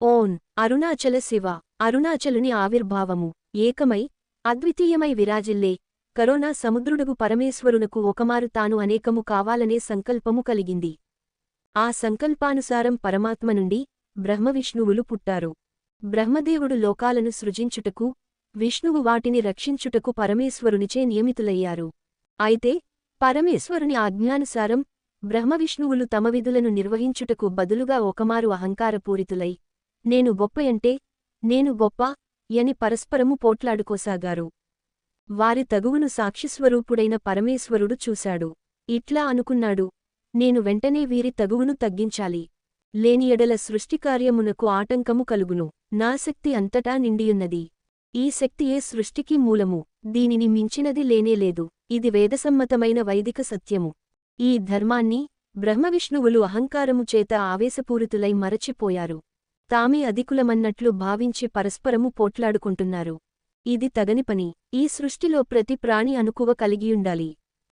Own Arunachala Shiva అరుణాచలుని ఆవిర్భావము ఏకమై అద్వితీయమై విరాజిల్లే. కరోనా సముద్రుడుగు పరమేశ్వరునకు ఒకమారు తాను అనేకము కావాలనే సంకల్పము కలిగింది. ఆ సంకల్పానుసారం పరమాత్మ నుండి బ్రహ్మవిష్ణువులు పుట్టారు. బ్రహ్మదేవుడు లోకాలను సృజించుటకు విష్ణువు వాటిని రక్షించుటకు పరమేశ్వరునిచే నియమితులయ్యారు. అయితే పరమేశ్వరుని ఆజ్ఞానుసారం బ్రహ్మవిష్ణువులు తమ విధులను నిర్వహించుటకు బదులుగా ఒకమారు అహంకారపూరితులై నేను గొప్పయంటే నేను గొప్ప యని పరస్పరము పోట్లాడుకోసాగారు. వారి తగువును సాక్షిస్వరూపుడైన పరమేశ్వరుడు చూశాడు. ఇట్లా అనుకున్నాడు నేను వెంటనే వీరి తగువును తగ్గించాలి. లేని ఎడల సృష్టికార్యమునకు ఆటంకము కలుగును. నా శక్తి అంతటా నిండియున్నది. ఈ శక్తియే సృష్టికి మూలము? దీనిని మించినది లేనేలేదు ఇది వేదసమ్మతమైన వైదిక సత్యము. ఈ ధర్మాన్ని బ్రహ్మవిష్ణువులు అహంకారము చేత ఆవేశపూరితులై మరచిపోయారు. తామే అధికులమన్నట్లు భావించి పరస్పరము పోట్లాడుకుంటున్నారు. ఇది తగని పని. ఈ సృష్టిలో ప్రతి ప్రాణి అనుకువ కలిగియుండాలి.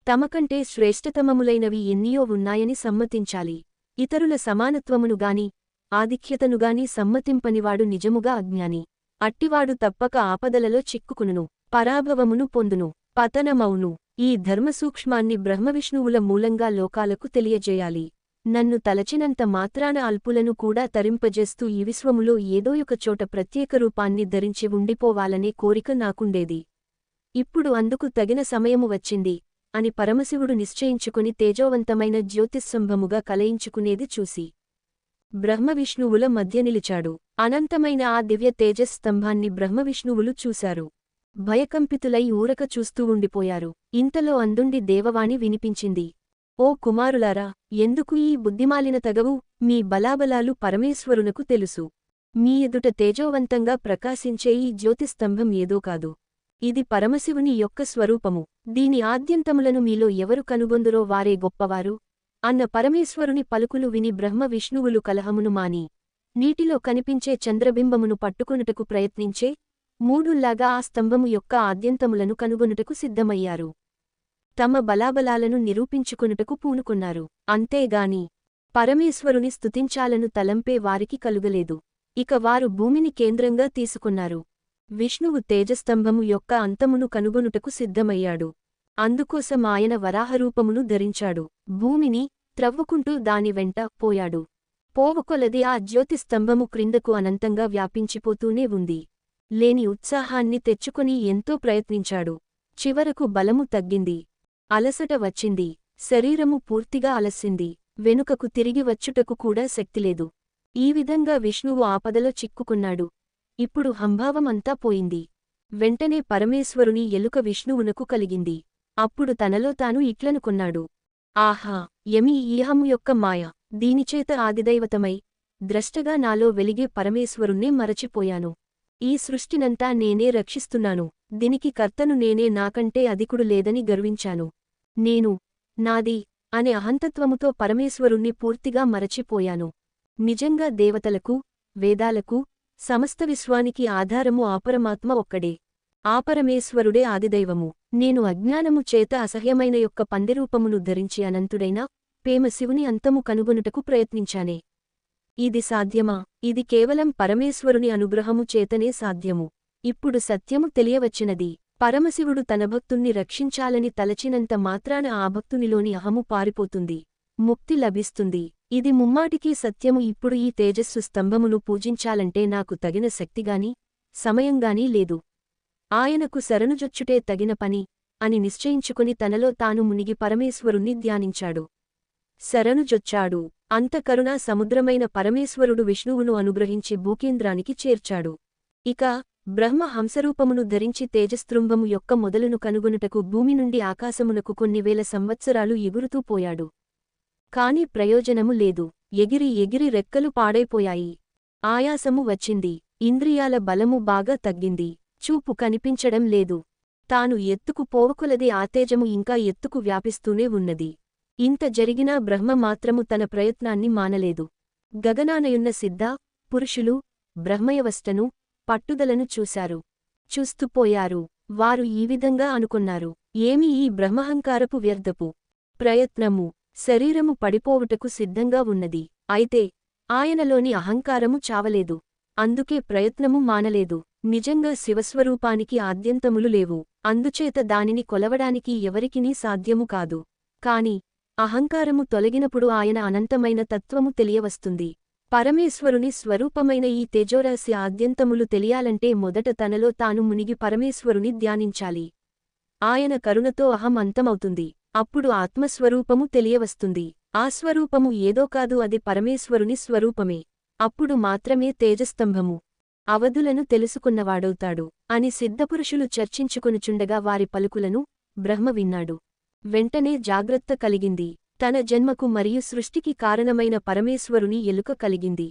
తమకంటే శ్రేష్ఠతమములైనవి ఎన్నియో ఉన్నాయని సమ్మతించాలి. ఇతరుల సమానత్వమును గాని ఆధిక్యతనుగాని సమ్మతింపనివాడు నిజముగా అజ్ఞాని. అట్టివాడు తప్పక ఆపదలలో చిక్కుకునును పరాభవమును పొందును పతనమౌను. ఈ ధర్మసూక్ష్మాన్ని బ్రహ్మవిష్ణువుల మూలంగా లోకాలకు తెలియజేయాలి. నన్ను తలచినంత మాత్రాన అల్పులను కూడా తరింపజేస్తూ ఈ విశ్వములో ఏదోయొక చోట ప్రత్యేక రూపాన్ని ధరించి ఉండిపోవాలనే కోరిక నాకుండేది. ఇప్పుడు అందుకు తగిన సమయము వచ్చింది అని పరమశివుడు నిశ్చయించుకుని తేజోవంతమైన జ్యోతిస్సంభముగా కలయించుకునేది చూసి బ్రహ్మవిష్ణువుల మధ్య నిలిచాడు. అనంతమైన ఆ దివ్య తేజస్తంభాన్ని బ్రహ్మవిష్ణువులు చూశారు. భయకంపితులై ఊరక చూస్తూ ఉండిపోయారు. ఇంతలో అందుండి దేవవాణి వినిపించింది. ఓ కుమారులారా ఎందుకు ఈ బుద్ధిమాలిన తగవు మీ బలాబలాలు పరమేశ్వరునకు తెలుసు? మీ ఎదుట తేజోవంతంగా ప్రకాశించే ఈ జ్యోతిస్తంభం ఏదో కాదు. ఇది పరమశివుని యొక్క స్వరూపము. దీని ఆద్యంతములను మీలో ఎవరు కనుగొందురో వారే గొప్పవారు. అన్న పరమేశ్వరుని పలుకులు విని బ్రహ్మ విష్ణువులు కలహమును మాని నీటిలో కనిపించే చంద్రబింబమును పట్టుకొనుటకు ప్రయత్నించే మూడుల్లాగా ఆ స్తంభము యొక్క ఆద్యంతములను కనుగొనుటకు సిద్ధమయ్యారు. తమ బలాబలాలను నిరూపించుకొనుటకు పూనుకున్నారు. అంతేగాని పరమేశ్వరుని స్తుతించాలను తలంపే వారికి కలుగలేదు. ఇక వారు భూమిని కేంద్రంగా తీసుకున్నారు. విష్ణువు తేజస్తంభము యొక్క అంతమును కనుగొనుటకు సిద్ధమయ్యాడు. అందుకోసం ఆయన వరాహరూపమును ధరించాడు. భూమిని త్రవ్వుకుంటూ దాని వెంట పోయాడు. పోవకొలది ఆ జ్యోతిస్తంభము క్రిందకు అనంతంగా వ్యాపించిపోతూనే ఉంది. లేని ఉత్సాహాన్ని తెచ్చుకొని ఎంతో ప్రయత్నించాడు. చివరకు బలము తగ్గింది. అలసట వచ్చింది. శరీరము పూర్తిగా అలసింది. వెనుకకు తిరిగి వచ్చుటకు కూడా శక్తిలేదు. ఈ విధంగా విష్ణువు ఆపదలో చిక్కుకున్నాడు. ఇప్పుడు హంభావమంతా పోయింది. వెంటనే పరమేశ్వరుని ఎలుక విష్ణువునకు కలిగింది. అప్పుడు తనలో తాను ఇట్లనుకున్నాడు ఆహా! యమి ఈహము యొక్క మాయ. దీనిచేత ఆదిదైవతమై ద్రష్టగా నాలో వెలిగే పరమేశ్వరుణ్ణే మరచిపోయాను. ఈ సృష్టినంతా నేనే రక్షిస్తున్నాను. దీనికి కర్తను నేనే నాకంటే అధికుడు లేదని గర్వించాను. నేను నాది అనే అహంతత్వముతో పరమేశ్వరుణ్ణి పూర్తిగా మరచిపోయాను. నిజంగా దేవతలకు వేదాలకు సమస్త విశ్వానికి ఆధారము ఆపరమాత్మ ఒక్కడే. ఆపరమేశ్వరుడే ఆదిదైవము. నేను అజ్ఞానము చేత అసహ్యమైన యొక్క పందిరూపమును ధరించి అనంతుడైన పేమశివుని అంతము కనుగొనుటకు ప్రయత్నించానే. ఇది సాధ్యమా? ఇది కేవలం పరమేశ్వరుని అనుగ్రహము చేతనే సాధ్యము. ఇప్పుడు సత్యము తెలియవచ్చినది. పరమశివుడు తన భక్తుణ్ణి రక్షించాలని తలచినంత మాత్రాన ఆ భక్తునిలోని అహము పారిపోతుంది ముక్తి లభిస్తుంది. ఇది ముమ్మాటికీ సత్యము. ఇప్పుడు ఈ తేజస్సు స్తంభమును పూజించాలంటే నాకు తగిన శక్తిగాని సమయంగానీ లేదు. ఆయనకు శరణుజొచ్చుటే తగిన పని అని నిశ్చయించుకుని తనలో తాను మునిగి పరమేశ్వరుణ్ణి ధ్యానించాడు. శరణుజొచ్చాడు. అంతకరుణా సముద్రమైన పరమేశ్వరుడు విష్ణువును అనుగ్రహించి భూకేంద్రానికి చేర్చాడు. ఇక బ్రహ్మ హంసరూపమును ధరించి తేజస్తృంభము యొక్క మొదలును కనుగొనుటకు భూమి నుండి ఆకాశమునకు కొన్ని వేల సంవత్సరాలు ఎగురుతూ పోయాడు. కాని ప్రయోజనము లేదు. ఎగిరి ఎగిరి రెక్కలు పాడైపోయాయి. ఆయాసము వచ్చింది. ఇంద్రియాల బలము బాగా తగ్గింది. చూపు కనిపించడం లేదు. తాను ఎత్తుకు పోవకులది ఆతేజము ఇంకా ఎత్తుకు వ్యాపిస్తూనే ఉన్నది. ఇంత జరిగినా బ్రహ్మ మాత్రము తన ప్రయత్నాన్ని మానలేదు. గగనానయున్న సిద్ధ పురుషులు బ్రహ్మయవష్టను పట్టుదలను చూశారు. చూస్తుపోయారు వారు ఈ విధంగా అనుకున్నారు. ఏమి ఈ బ్రహ్మహంకారపు వ్యర్థపు ప్రయత్నము శరీరము పడిపోవుటకు సిద్ధంగా ఉన్నది. అయితే ఆయనలోని అహంకారము చావలేదు. అందుకే ప్రయత్నము మానలేదు. నిజంగా శివస్వరూపానికి ఆద్యంతములు లేవు. అందుచేత దానిని కొలవడానికి ఎవరికినీ సాధ్యము కాదు. కాని అహంకారము తొలగినప్పుడు ఆయన అనంతమైన తత్వము తెలియవస్తుంది. పరమేశ్వరుని స్వరూపమైన ఈ తేజోరాశి ఆద్యంతములు తెలియాలంటే మొదట తనలో తాను మునిగి పరమేశ్వరుని ధ్యానించాలి. ఆయన కరుణతో అహం అంతమవుతుంది. అప్పుడు ఆత్మస్వరూపము తెలియవస్తుంది. ఆ స్వరూపము ఏదో కాదు అది పరమేశ్వరుని స్వరూపమే. అప్పుడు మాత్రమే తేజస్తంభము అవధులను తెలుసుకున్నవాడవుతాడు. అని సిద్ధపురుషులు చర్చించుకొనుచుండగా వారి పలుకులను బ్రహ్మ విన్నాడు. వెంటనే జాగ్రత్త కలిగింది. తన జన్మకు మరియు సృష్టికి కారణమైన పరమేశ్వరుని ఎలుక కలిగింది.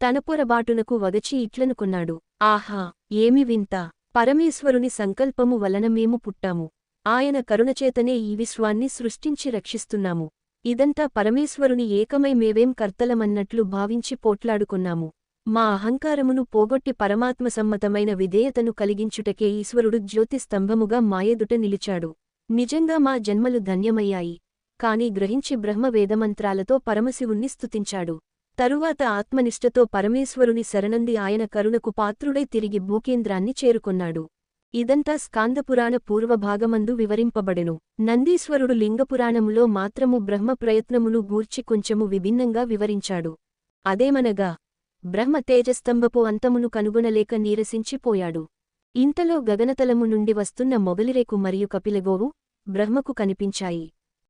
తన పొరబాటునకు వగచి ఇట్లనుకున్నాడు ఆహా ఏమి వింత. పరమేశ్వరుని సంకల్పము వలన మేము పుట్టాము. ఆయన కరుణచేతనే ఈ విశ్వాన్ని సృష్టించి రక్షిస్తున్నాము. ఇదంతా పరమేశ్వరుని ఏకమై మేవేం కర్తలమన్నట్లు భావించి పోట్లాడుకున్నాము. మా అహంకారమును పోగొట్టి పరమాత్మ సమ్మతమైన విధేయతను కలిగించుటకే ఈశ్వరుడు జ్యోతిస్తంభముగా మాయెదుట నిలిచాడు. నిజంగా మా జన్మలు ధన్యమయ్యాయి. కాని గ్రహించి బ్రహ్మ వేదమంత్రాలతో పరమశివుణ్ణి స్తుతించాడు. తరువాత ఆత్మనిష్టతో పరమేశ్వరుని శరణంది ఆయన కరుణకు పాత్రుడై తిరిగి భూకేంద్రాన్ని చేరుకొన్నాడు. ఇదంతా స్కాందపురాణ పూర్వభాగమందు వివరింపబడెను. నందీశ్వరుడు లింగపురాణములో మాత్రము బ్రహ్మ ప్రయత్నమును గూర్చి కొంచెము విభిన్నంగా వివరించాడు. అదేమనగా బ్రహ్మ తేజస్తంభపు అంతమును కనుగొనలేక నీరసించిపోయాడు ఇంతలో గగనతలము నుండి వస్తున్న మొగలిరేకు మరియు కపిలగోవు బ్రహ్మకు కనిపించాయి.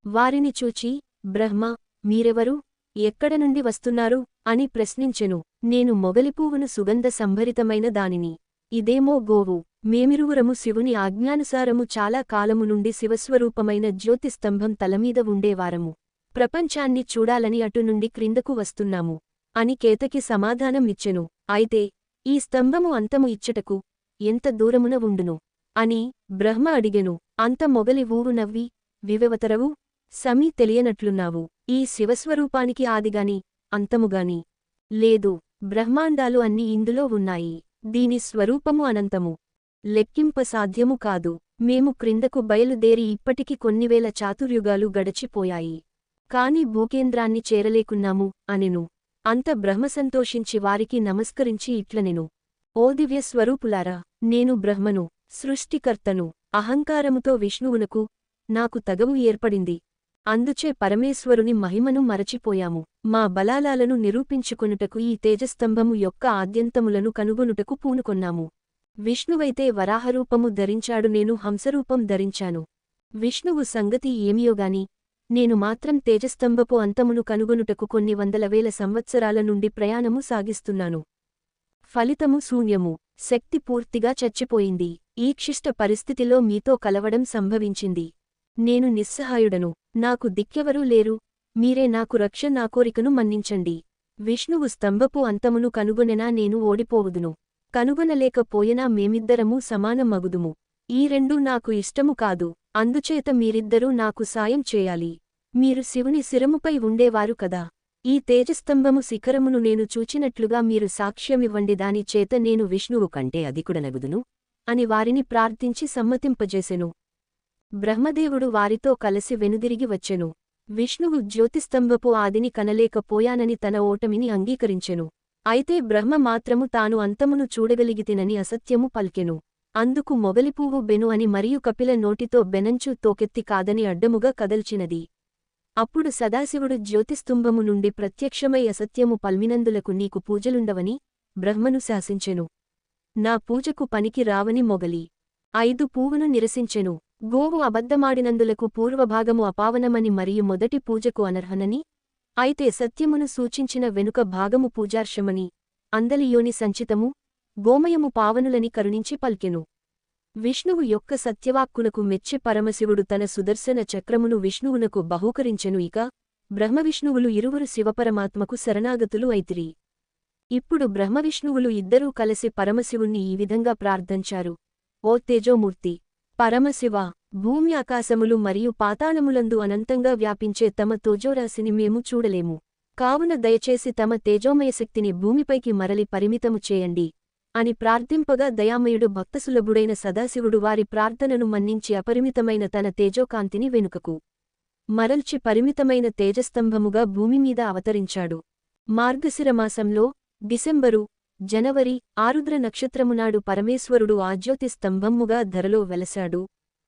వారిని చూచి బ్రహ్మ మీరెవరు? ఎక్కడ నుండి వస్తున్నారు? అని ప్రశ్నించెను. నేను మొగలిపూవును సుగంధ సంభరితమైన దానిని. ఇదేమో గోవు. మేమిరువురము శివుని ఆజ్ఞానుసారము చాలా కాలము నుండి శివస్వరూపమైన జ్యోతిస్తంభం తలమీద ఉండేవారము. ప్రపంచాన్ని చూడాలని అటు నుండి క్రిందకు వస్తున్నాము. అని కేతకి సమాధానం ఇచ్చెను. అయితే ఈ స్తంభము అంతము ఇచ్చటకు ఎంత దూరమున ఉండును? అని బ్రహ్మ అడిగెను. అంత మొగలి ఊరు నవ్వి వివవతరవు? సమీ తెలియనట్లున్నావు. ఈ శివస్వరూపానికి ఆదిగాని అంతముగాని లేదు. బ్రహ్మాండాలు అన్ని ఇందులో ఉన్నాయి. దీని స్వరూపము అనంతము. లెక్కింప సాధ్యము కాదు. మేము క్రిందకు బయలుదేరి ఇప్పటికి కొన్నివేల చాతుర్యుగాలు గడచిపోయాయి. కాని భూకేంద్రాన్ని చేరలేకున్నాము అనెను. అంత బ్రహ్మసంతోషించి వారికి నమస్కరించి ఇట్లనెను. ఓ దివ్య స్వరూపులారా నేను బ్రహ్మను సృష్టికర్తను అహంకారముతో విష్ణువునకు నాకు తగవు ఏర్పడింది. అందుచే పరమేశ్వరుని మహిమను మరచిపోయాము. మా బలాలాలను నిరూపించుకొనుటకు ఈ తేజస్తంభము యొక్క ఆద్యంతములను కనుగొనుటకు పూనుకొన్నాము. విష్ణువైతే వరాహరూపము ధరించాడు నేను హంసరూపం ధరించాను. విష్ణువు సంగతి ఏమియోగాని నేను మాత్రం తేజస్తంభపు అంతమును కనుగొనుటకు కొన్ని వందల వేల సంవత్సరాల నుండి ప్రయాణము సాగిస్తున్నాను. ఫలితము శూన్యము. శక్తి పూర్తిగా చచ్చిపోయింది. ఈ క్షిష్ట పరిస్థితిలో మీతో కలవడం సంభవించింది. నేను నిస్సహాయుడను. నాకు దిక్కెవరూ లేరు. మీరే నాకు రక్ష నా కోరికను మన్నించండి. విష్ణువు స్తంభపు అంతమును కనుగొనెనా నేను ఓడిపోవుదును. కనుగొనలేకపోయినా మేమిద్దరమూ సమానమగుదుము ఈ రెండూ నాకు ఇష్టము కాదు. అందుచేత మీరిద్దరూ నాకు సాయం చేయాలి. మీరు శివుని శిరముపై ఉండేవారు కదా. ఈ తేజస్తంభము శిఖరమును నేను చూచినట్లుగా మీరు సాక్ష్యమివ్వండి. దాని చేత నేను విష్ణువు కంటే అధికుడనగుదును. అని వారిని ప్రార్థించి సమ్మతింపజేసెను. బ్రహ్మదేవుడు వారితో కలసి వెనుదిరిగి వచ్చెను. విష్ణువు జ్యోతిస్తంభపు ఆదిని కనలేకపోయానని తన ఓటమిని అంగీకరించెను. అయితే బ్రహ్మ మాత్రము తాను అంతమును చూడగలిగితినని అసత్యము పల్కెను. అందుకు మొగలిపువ్వు బెను అని మరియు కపిల నోటితో బెనంచు తోకెత్తి కాదని అడ్డముగా కదల్చినది. అప్పుడు సదాశివుడు జ్యోతిస్తంభము నుండి ప్రత్యక్షమై అసత్యము పల్మినందులకు నీకు పూజలుండవని బ్రహ్మను శాసించెను. నా పూజకు పనికి రావని మొగలి. ఐదు పూవును నిరసించెను. గోవు అబద్ధమాడినందులకు పూర్వభాగము అపావనమని మరియు మొదటి పూజకు అనర్హనని అయితే సత్యమును సూచించిన వెనుక భాగము పూజార్షమని అందలియోని సంచితము గోమయము పావనులని కరుణించి పల్కెను. విష్ణువు యొక్క సత్యవాక్కునకు మెచ్చి పరమశివుడు తన సుదర్శన చక్రమును విష్ణువునకు బహూకరించెను ఇక బ్రహ్మవిష్ణువులు ఇరువురు శివపరమాత్మకు శరణాగతులు అయితిరి. ఇప్పుడు బ్రహ్మవిష్ణువులు ఇద్దరూ కలిసి పరమశివుణ్ణి ఈ విధంగా ప్రార్థించారు. ఓ తేజోమూర్తి! పరమశివ భూమి ఆకాశములు మరియు పాతాళములందు అనంతంగా వ్యాపించే తమ తోజోరాశిని మేము చూడలేము. కావున దయచేసి తమ తేజోమయశక్తిని భూమిపైకి మరలి పరిమితము చేయండి. అని ప్రార్థింపగా దయామయుడు భక్తసులభుడైన సదాశివుడు వారి ప్రార్థనను మన్నించి అపరిమితమైన తన తేజోకాంతిని వెనుకకు మరల్చి పరిమితమైన తేజస్తంభముగా భూమిమీద అవతరించాడు. మార్గశిరమాసంలో డిసెంబరు జనవరి ఆరుద్ర నక్షత్రమునాడు పరమేశ్వరుడు ఆజ్యోతి స్తంభమ్ముగా ధరలో వెలసాడు.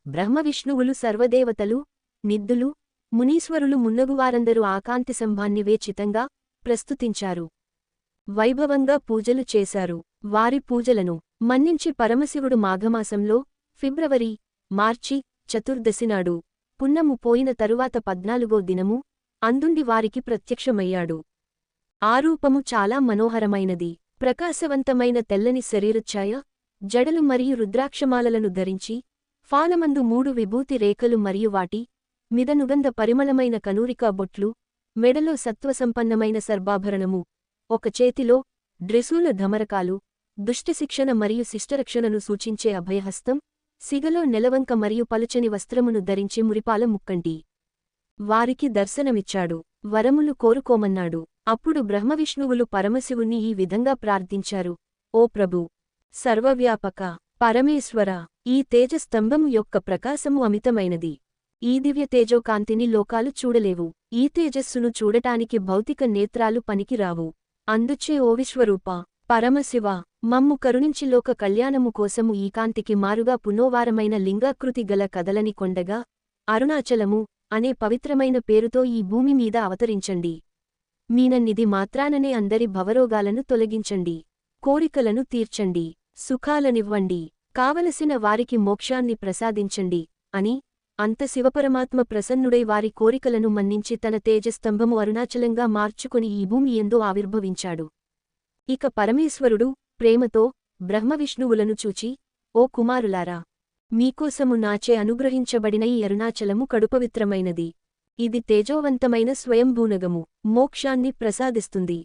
బ్రహ్మవిష్ణువులు సర్వదేవతలు నిద్దులు మునీశ్వరులు మున్నగువారందరూ ఆకాంతి సంభాన్నివే చితంగా ప్రస్తుతించారు. వైభవంగా పూజలు చేశారు. వారి పూజలను మన్నించి పరమశివుడు మాఘమాసంలో ఫిబ్రవరి మార్చి చతుర్దశినాడు పున్నము పోయిన తరువాత పద్నాలుగో దినము అందుండి వారికి ప్రత్యక్షమయ్యాడు. ఆ రూపము చాలా మనోహరమైనది. ప్రకాశవంతమైన తెల్లని శరీరఛాయ జడలు మరియు రుద్రాక్షమాలలను ధరించి ఫాలమందు మూడు విభూతి రేఖలు మరియు వాటి మిదనుగంధ పరిమళమైన కనూరికా బొట్లు మెడలో సత్వసంపన్నమైన సర్బాభరణము ఒక చేతిలో డ్రెసూల ధమరకాలు దుష్టశిక్షణ మరియు శిష్టరక్షణను సూచించే అభయహస్తం సిగలో నెలవంక మరియు పలుచని వస్త్రమును ధరించి మురిపాల ముక్కంటి. వారికి దర్శనమిచ్చాడు. వరములు కోరుకోమన్నాడు. అప్పుడు బ్రహ్మవిష్ణువులు పరమశివుణ్ణి ఈ విధంగా ప్రార్థించారు. ఓ ప్రభు సర్వవ్యాపక పరమేశ్వర ఈ తేజస్తంభము యొక్క ప్రకాశము అమితమైనది. ఈ దివ్య తేజోకాంతిని లోకాలు చూడలేవు. ఈ తేజస్సును చూడటానికి భౌతిక నేత్రాలు పనికిరావు. అందుచే ఓ విశ్వరూప పరమశివ మమ్ము కరుణించి లోక కళ్యాణము కోసము ఈ కాంతికి మారుగా పునోవారమైన లింగాకృతి గల కదలని కొండగా అరుణాచలము అనే పవిత్రమైన పేరుతో ఈ భూమి మీద అవతరించండి. మీనన్నిది మాత్రాననే అందరి భవరోగాలను తొలగించండి కోరికలను తీర్చండి సుఖాలనివ్వండి కావలసిన వారికి మోక్షాన్ని ప్రసాదించండి అని అంత శివపరమాత్మ ప్రసన్నుడై వారి కోరికలను మన్నించి తన తేజస్తంభము అరుణాచలంగా మార్చుకుని ఈ భూమి ఎందో ఆవిర్భవించాడు. ఇక పరమేశ్వరుడు ప్రేమతో బ్రహ్మవిష్ణువులను చూచి ఓ కుమారులారా మీకోసము నాచే అనుగ్రహించబడిన ఈ అరుణాచలము కడుపవిత్రమైనది. ఇది తేజోవంతమైన స్వయంభూనగము మోక్షాన్ని ప్రసాదిస్తుంది.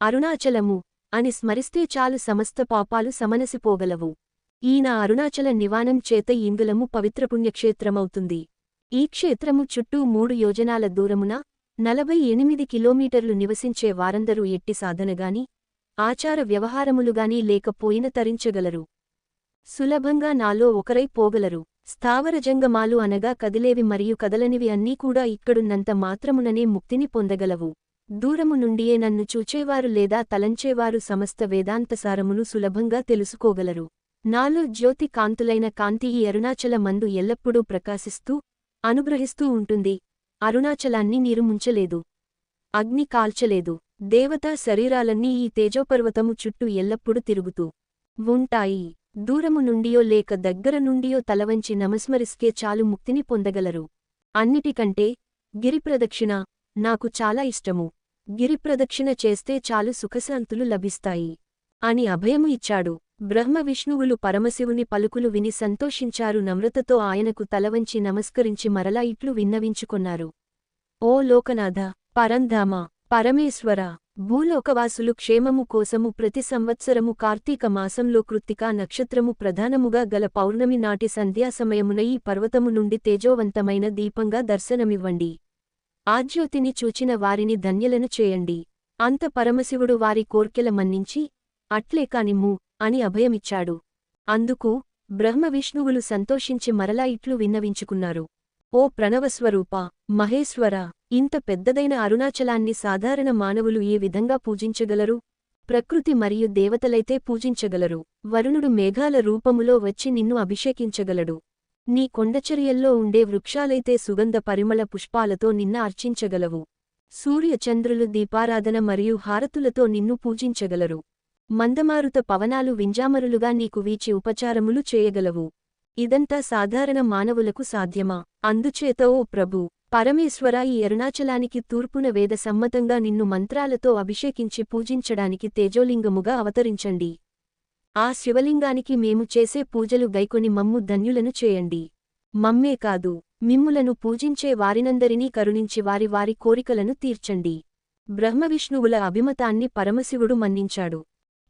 అరుణాచలము అని స్మరిస్తే చాలు సమస్త పాపాలు సమనసిపోగలవు. ఈయన అరుణాచల నివానం చేత ఇందులము పవిత్రపుణ్యక్షేత్రమవుతుంది. ఈ క్షేత్రము చుట్టూ మూడు యోజనాల దూరమున నలభై ఎనిమిది కిలోమీటర్లు నివసించే వారందరూ ఎట్టి సాధనగాని ఆచార వ్యవహారములుగాని లేకపోయిన తరించగలరు. సులభంగా నాలో ఒకరై పోగలరు. స్థావరజంగమాలు అనగా కదిలేవి మరియు కదలనివి అన్నీ కూడా ఇక్కడున్నంత మాత్రముననే ముక్తిని పొందగలవు. దూరము నుండియే నన్ను చూచేవారు లేదా తలంచేవారు సమస్త వేదాంతసారమును సులభంగా తెలుసుకోగలరు. నాలో జ్యోతి కాంతులైన కాంతి ఈ అరుణాచల మందు ఎల్లప్పుడూ ప్రకాశిస్తూ అనుగ్రహిస్తూ ఉంటుంది. అరుణాచలాన్ని నీరు ముంచలేదు. అగ్ని కాల్చలేదు. దేవతా శరీరాలన్నీ ఈ తేజోపర్వతము చుట్టూ ఎల్లప్పుడూ తిరుగుతూ ఉంటాయి. దూరము నుండియో లేక దగ్గర నుండియో తలవంచి నమస్మరిస్తే చాలు ముక్తిని పొందగలరు. అన్నిటికంటే గిరిప్రదక్షిణ నాకు చాలా ఇష్టము. గిరిప్రదక్షిణ చేస్తే చాలు సుఖశాంతులు లభిస్తాయి. అని అభయము ఇచ్చాడు. బ్రహ్మ విష్ణువులు పరమశివుని పలుకులు విని సంతోషించారు. నమ్రతతో ఆయనకు తలవంచి నమస్కరించి మరలా ఇట్లు విన్నవించుకొన్నారు. ఓ లోకనాథ పరంధామ పరమేశ్వర భూలోకవాసులు క్షేమము కోసము ప్రతి సంవత్సరము కార్తీక మాసంలో కృత్తికా నక్షత్రము ప్రధానముగా గల పౌర్ణమి నాటి సంధ్యాసమయమున ఈ పర్వతము నుండి తేజోవంతమైన దీపంగా దర్శనమివ్వండి. ఆజ్యోతిని చూచిన వారిని ధన్యలను చేయండి. అంత పరమశివుడు వారి కోర్కెల మన్నించి అట్లే కానిమ్ము అని అభయమిచ్చాడు. అందుకు బ్రహ్మవిష్ణువులు సంతోషించి మరలా ఇట్లు విన్నవించుకున్నారు. ఓ ప్రణవస్వరూప మహేశ్వర ఇంత పెద్దదైన అరుణాచలాన్ని సాధారణ మానవులు ఏ విధంగా పూజించగలరు? ప్రకృతి మరియు దేవతలైతే పూజించగలరు. వరుణుడు మేఘాల రూపములో వచ్చి నిన్ను అభిషేకించగలడు. నీ కొండచర్యల్లో ఉండే వృక్షాలైతే సుగంధ పరిమళ పుష్పాలతో నిన్న అర్చించగలవు. సూర్యచంద్రులు దీపారాధన మరియు హారతులతో నిన్ను పూజించగలరు. మందమారుత పవనాలు వింజామరులుగా నీకు వీచి ఉపచారములు చేయగలవు. ఇదంతా సాధారణ మానవులకు సాధ్యమా? అందుచేత ఓ ప్రభు పరమేశ్వర ఈ అరుణాచలానికి తూర్పున వేద సమ్మతంగా నిన్ను మంత్రాలతో అభిషేకించి పూజించడానికి తేజోలింగముగా అవతరించండి. ఆ శివలింగానికి మేము చేసే పూజలు గైకొని మమ్ము ధన్యులను చేయండి. మమ్మే కాదు మిమ్ములను పూజించే వారినందరినీ కరుణించి వారి వారి కోరికలను తీర్చండి. బ్రహ్మవిష్ణువుల అభిమతాన్ని పరమశివుడు మన్నించాడు.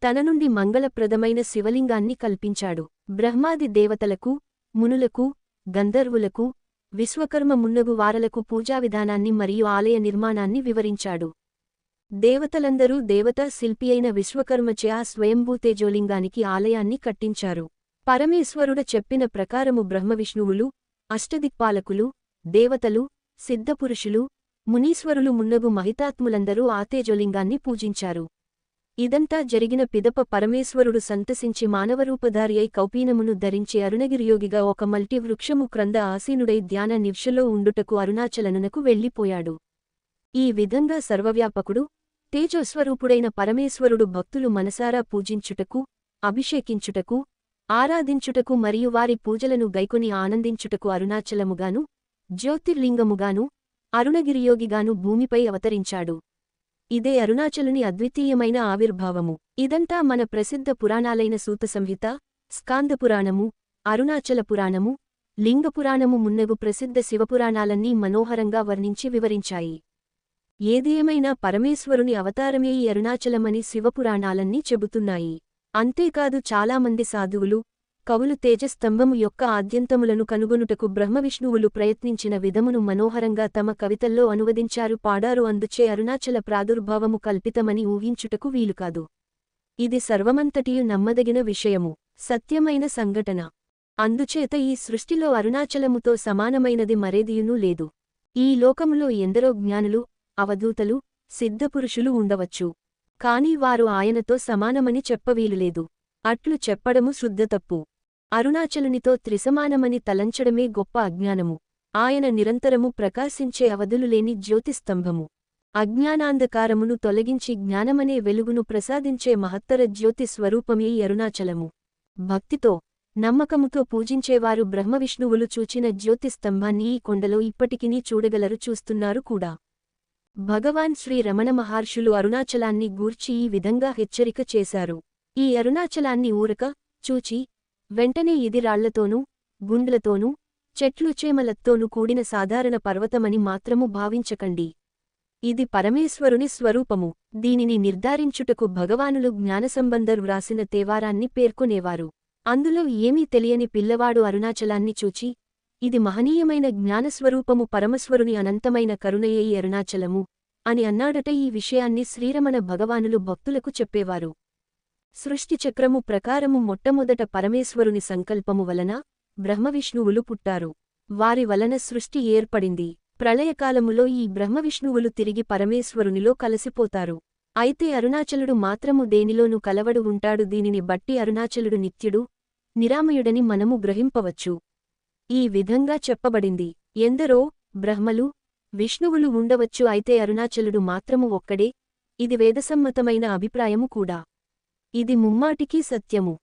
తన నుండి మంగళప్రదమైన శివలింగాన్ని కల్పించాడు. బ్రహ్మాది దేవతలకు మునులకు గంధర్వులకు విశ్వకర్మ మున్నగు వారలకు పూజావిధానాన్ని మరియు ఆలయ నిర్మాణాన్ని వివరించాడు. దేవతలందరూ దేవతా శిల్పియైన విశ్వకర్మచే ఆ స్వయంభూతేజోలింగానికి ఆలయాన్ని కట్టించారు. పరమేశ్వరుడ చెప్పిన ప్రకారము బ్రహ్మవిష్ణువులు అష్టదిక్పాలకులు దేవతలు సిద్ధపురుషులు మునీశ్వరులు మున్నగు మహితాత్ములందరూ ఆతేజోలింగాన్ని పూజించారు. ఇదంతా జరిగిన పిదప పరమేశ్వరుడు సంతసించి మానవరూపధారి అయి కౌపీనమును ధరించి అరుణగిరియోగిగా ఒక మల్టి వృక్షము క్రంద ఆసీనుడై ధ్యాన నివ్షలో ఉండుటకు అరుణాచలనునకు వెళ్ళిపోయాడు. ఈ విధంగా సర్వవ్యాపకుడు తేజస్వరూపుడైన పరమేశ్వరుడు భక్తులు మనసారా పూజించుటకు అభిషేకించుటకు ఆరాధించుటకు మరియు వారి పూజలను గైకొని ఆనందించుటకు అరుణాచలముగాను జ్యోతిర్లింగముగాను అరుణగిరియోగిగాను భూమిపై అవతరించాడు. ఇదే అరుణాచలుని అద్వితీయమైన ఆవిర్భావము. ఇదంతా మన ప్రసిద్ధ పురాణాలైన సూత సంహిత స్కాందపురాణము అరుణాచల పురాణము లింగపురాణము మున్నగు ప్రసిద్ధ శివపురాణాలన్నీ మనోహరంగా వర్ణించి వివరించాయి. ఏదేమైనా పరమేశ్వరుని అవతారమే ఈ అరుణాచలమని శివపురాణాలన్నీ చెబుతున్నాయి. అంతేకాదు చాలామంది సాధువులు కవులు తేజస్తంభము యొక్క ఆద్యంతములను కనుగొనుటకు బ్రహ్మవిష్ణువులు ప్రయత్నించిన విధమును మనోహరంగా తమ కవితల్లో అనువదించారు. పాడారు. అందుచే అరుణాచల ప్రాదుర్భావము కల్పితమని ఊహించుటకు వీలుకాదు. ఇది సర్వమంతటియు నమ్మదగిన విషయము. సత్యమైన సంఘటన. అందుచేత ఈ సృష్టిలో అరుణాచలముతో సమానమైనది మరేదియునూ లేదు. ఈ లోకములో ఎందరో జ్ఞానులు అవధూతలు సిద్ధపురుషులు ఉండవచ్చు. కాని వారు ఆయనతో సమానమని చెప్పవీలులేదు అట్లు చెప్పడము శుద్ధతప్పు అరుణాచలునితో త్రిసమానమని తలంచడమే గొప్ప అజ్ఞానము. ఆయన నిరంతరము ప్రకాశించే అవధులులేని జ్యోతిస్తంభము. అజ్ఞానాంధకారమును తొలగించి జ్ఞానమనే వెలుగును ప్రసాదించే మహత్తర జ్యోతి స్వరూపమే అరుణాచలము. భక్తితో నమ్మకముతో పూజించేవారు బ్రహ్మవిష్ణువులు చూచిన జ్యోతిస్తంభాన్ని ఈ కొండలో ఇప్పటికినీ చూడగలరు చూస్తున్నారు కూడా. భగవాన్ శ్రీ రమణ మహర్షులు అరుణాచలాన్ని గూర్చి ఈ విధంగా హెచ్చరిక చేశారు. ఈ అరుణాచలాన్ని ఊరక చూచి వెంటనే ఇది రాళ్ళతోనూ గుండ్లతోనూ చెట్లుచేమలతోనూ కూడిన సాధారణ పర్వతమని మాత్రము భావించకండి. ఇది పరమేశ్వరుని స్వరూపము. దీనిని నిర్ధారించుటకు భగవానులు జ్ఞానసంబంధర్ వ్రాసిన తేవారాన్ని పేర్కొనేవారు. అందులో ఏమీ తెలియని పిల్లవాడు అరుణాచలాన్ని చూచి ఇది మహనీయమైన జ్ఞానస్వరూపము పరమస్వరుని అనంతమైన కరుణయే ఈ అరుణాచలము అని అన్నాడట ఈ విషయాన్ని శ్రీరమణ భగవానులు భక్తులకు చెప్పేవారు. సృష్టిచక్రము ప్రకారము మొట్టమొదట పరమేశ్వరుని సంకల్పము వలన బ్రహ్మవిష్ణువులు పుట్టారు. వారి వలన సృష్టి ఏర్పడింది. ప్రళయకాలములో ఈ బ్రహ్మవిష్ణువులు తిరిగి పరమేశ్వరునిలో కలసిపోతారు. అయితే అరుణాచలుడు మాత్రము దేనిలోనూ కలవడు ఉంటాడు. దీనిని బట్టి అరుణాచలుడు నిత్యుడు నిరామయుడని మనము గ్రహింపవచ్చు. ఈ విధంగా చెప్పబడింది. ఎందరో బ్రహ్మలు విష్ణువులు ఉండవచ్చు. అయితే అరుణాచలుడు మాత్రము ఒక్కడే. ఇది వేదసమ్మతమైన అభిప్రాయము కూడా. ఇది ముమ్మాటికీ సత్యము.